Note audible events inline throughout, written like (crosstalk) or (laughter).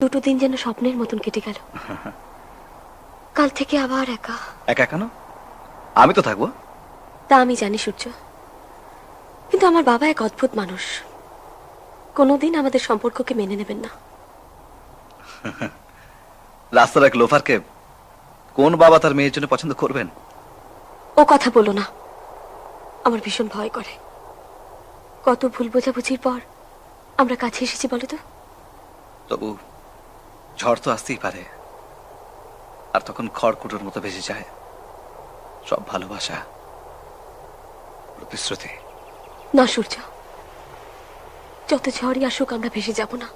দুটো দিন যেন স্বপ্নের মতন কেটে গেল। (laughs) কাল থেকে আবার একা। একা কেন? আমি তো থাকব। তা আমি জানি সূর্য। কিন্তু আমার বাবা এক অদ্ভুত মানুষ। কোনোদিন আমাদের সম্পর্ককে মেনে নেবেন না। (laughs) রাস্তার এক লোফারকে কোন বাবা তার মেয়ের জন্য পছন্দ করবেন? ও কথা বলো না। আমার ভীষণ ভয় করে। কত ভুল বোঝাবুঝির পর আমরা কাছে এসেছি বলো তো? তবু ঝড় তো আসতেই পারে। আর তখন খড়কুটোর মতো ভেসে যায়। সব ভালোবাসা প্রতিশ্রুতি। না সূর্য। যত ঝড়ই আসুক আমরা ভেসে যাব না।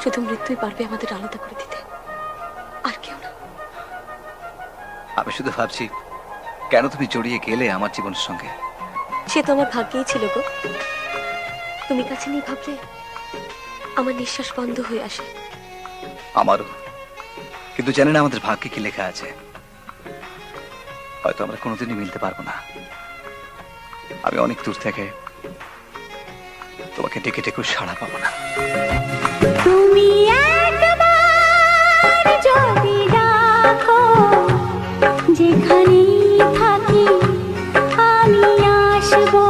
শুধু মৃত্যুই পারবে আমাদের আলাদা করে দিতে। আর কেউ না। আমি শুধু ভাবছি কেন তুমি জড়িয়ে গেলে আমার জীবনের সঙ্গে? সে তো আমার ভাগ্যেই ছিল গো। তুমি কাছে নিয়ে ভাবলে আমার নিঃশ্বাস বন্ধ হয়ে আসে। আমারও। কিন্তু জানি না আমাদের ভাগ্যে কি লেখা আছে। হয়তো আমরা কোনোদিনই মিলতে পারব না। আমি অনেক দূর থেকে তোমাকে ডেকে ডেকে সাড়া পাবো না। তুমি থাকি আমি আসব।